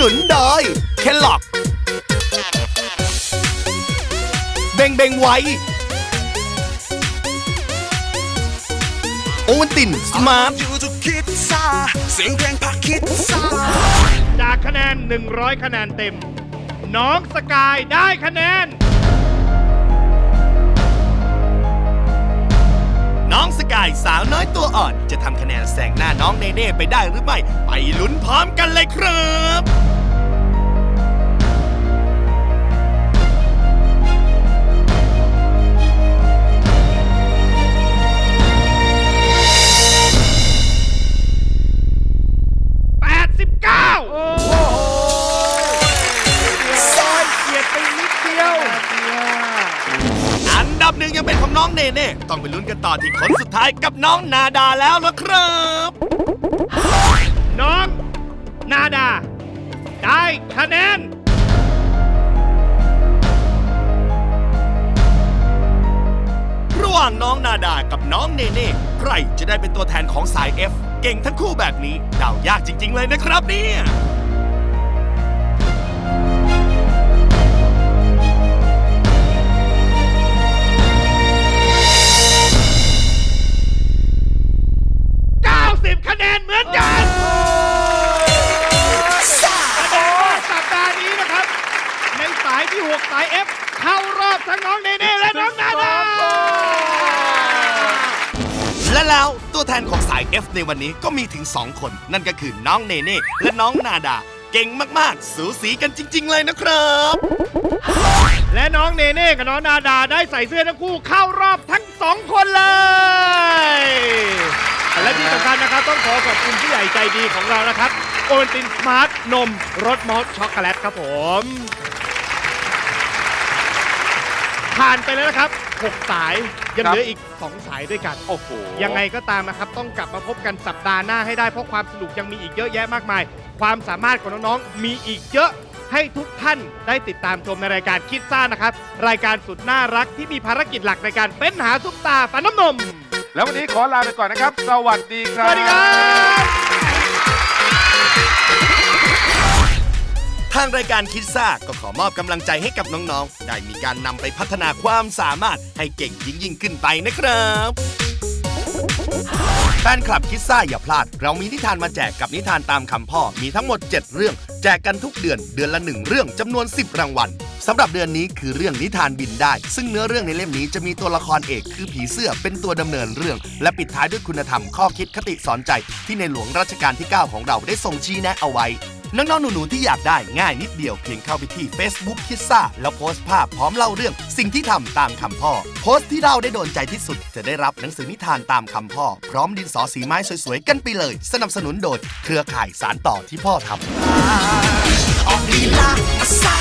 นุนโดยเคลล็อกเบงเบงไว้โอวันตินสมาร์ทอยู่ทุกคิดซ่าเสียงเพลงพักคิดซ่าจากคะแนน 100 คะแนนเต็ม น้องสกายได้คะแนน น้องสกายสาวน้อยตัวอ่อน จะทำคะแนนแซงหน้าน้องเนเน่ไปได้หรือไม่ ไปลุ้นพร้อมกันเลยครับ ดับหนึ่งยังเป็นของน้องเนเน่ ต้องไปลุ้นกันต่อที่คนสุดท้ายกับน้องนาดาแล้วละครับ น้อง นาดา ได้คะแนน ระหว่างน้องนาดากับน้องเนเน่ ใครจะได้เป็นตัวแทนของสาย F เก่งทั้งคู่แบบนี้เดายากจริง ๆ เลยนะครับเนี่ย 90 คะแนนเหมือนกันแสดงว่าสัปดาห์นี้นะครับ ในสายที่ 6 สาย F เข้ารอบทั้งน้องเนเน่และน้องนาดาและแล้วตัวแทนของสาย F ในวันนี้ก็มีถึง 2 คน นั่นก็คือน้องเนเน่และน้องนาดา เก่งมาก ๆ สูสีกันจริง ๆ เลยนะครับ และน้องเนเน่กับน้องนาดาได้ใส่เสื้อทั้งคู่เข้ารอบทั้งสองคนเลย ต้องขอขอบคุณผู้ใหญ่ใจดีของเรานะครับโอวัลตินสมาร์ทนมรสมอสช็อกโกแลตครับผม ผ่านไปแล้วนะครับ 6 สายยังเหลืออีก 2 สายด้วยกัน โอ้โหยังไงก็ตามนะครับ ต้องกลับมาพบกันสัปดาห์หน้าให้ได้เพราะความสนุกยังมีอีกเยอะแยะมากมาย ความสามารถของน้องๆมีอีกเยอะให้ทุกท่านได้ติดตามชมในรายการคิดซ่านะครับ รายการสุดน่ารักที่มีภารกิจหลักในการเป็นหาซุปตาฟันน้ำนม แล้ววันนี้ขอลาไปก่อนนะครับ สวัสดีครับวัสดีครับ ทางรายการคิดซ่าก็ขอมอบกำลังใจให้กับน้องๆ ได้มีการนำไปพัฒนาความสามารถให้เก่งยิ่งยิ่งๆขึ้นไปนะครับ แฟนคลับคิดซ่าอย่าพลาด เรามีนิทานมาแจกกับนิทานตามคำพ่อมีทั้งหมด 7 เรื่อง แจกกันทุกเดือนเดือนละ 1 เรื่องจำนวน 10 รางวัลสำหรับเดือนนี้คือเรื่องนิทานบินได้ ซึ่งเนื้อเรื่องในเล่มนี้จะมีตัวละครเอกคือผีเสื้อเป็นตัวดำเนินเรื่อง และปิดท้ายด้วยคุณธรรมข้อคิดคติสอนใจ ที่ในหลวงรัชกาลที่ 9 ของเราได้ทรงชี้แนะเอาไว้ น้องๆ หนูๆ ที่อยากได้ง่ายนิดเดียวเพียงเข้าไปที่ Facebook คิดซ่าแล้วโพสต์ภาพพร้อมเล่าเรื่องสิ่งที่ทำตามคำพ่อ โพสต์ที่เล่าได้โดนใจที่สุด จะได้รับหนังสือนิทานตามคำพ่อ พร้อมดินสอสีไม้สวยๆ กันไปเลย สนับสนุนโดยเครือข่ายสารต่อที่พ่อทำออกลีลาซ่า